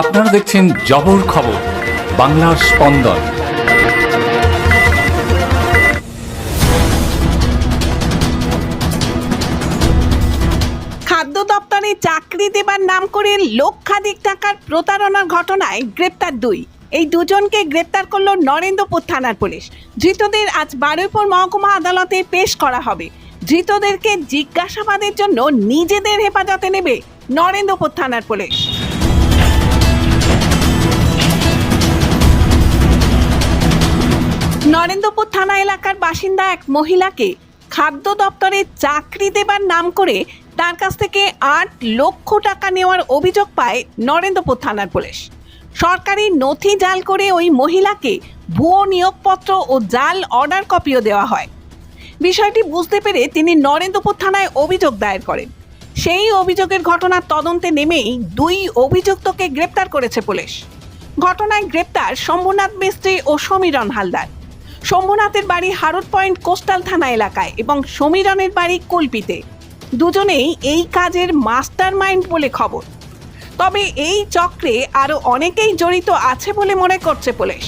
আপনারা দেখছেন জবর খবর, বাংলার স্পন্দন। খাদ্য দপ্তরে চাকরি দেবার নাম করে লক্ষাধিক টাকার প্রতারণার ঘটনায় গ্রেপ্তার দুই। এই দুজনকে গ্রেপ্তার করল নরেন্দ্রপুর থানার পুলিশ। ধৃতদের আজ বারুইপুর মহকুমা আদালতে পেশ করা হবে। ধৃতদেরকে জিজ্ঞাসাবাদের জন্য নিজেদের হেফাজতে নেবে নরেন্দ্রপুর থানার পুলিশ। নরেন্দ্রপুর থানা এলাকার বাসিন্দা এক মহিলাকে খাদ্য দপ্তরে চাকরি দেবার নাম করে তার কাছ থেকে আট লক্ষ টাকা নেওয়ার অভিযোগ পায় নরেন্দ্রপুর থানার পুলিশ। সরকারি নথি জাল করে ওই মহিলাকে ভুয়ো নিয়োগপত্র ও জাল অর্ডার কপিও দেওয়া হয়। বিষয়টি বুঝতে পেরে তিনি নরেন্দ্রপুর থানায় অভিযোগ দায়ের করেন। সেই অভিযোগের ঘটনার তদন্তে নেমেই দুই অভিযুক্তকে গ্রেপ্তার করেছে পুলিশ। ঘটনায় গ্রেপ্তার শম্ভুনাথ মিস্ত্রি ও সমীরণ হালদার। শম্ভুনাথের বাড়ি হারত পয়েন্ট কোস্টাল থানা এলাকায় এবং সমীরনের বাড়ি কল্পিতে। দুজনেই এই কাজের মাস্টার মাইন্ড বলে খবর। তবে এই চক্রে আরও অনেকেই জড়িত আছে বলে মনে করছে পুলিশ।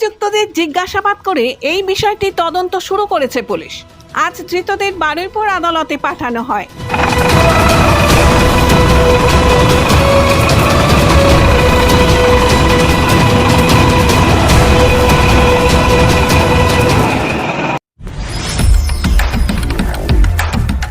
অভিযুক্তদের জিজ্ঞাসাবাদ করে এই বিষয়টি তদন্ত শুরু করেছে পুলিশ। আজ ধৃতদের বারুইপুর আদালতে পাঠানো হয়।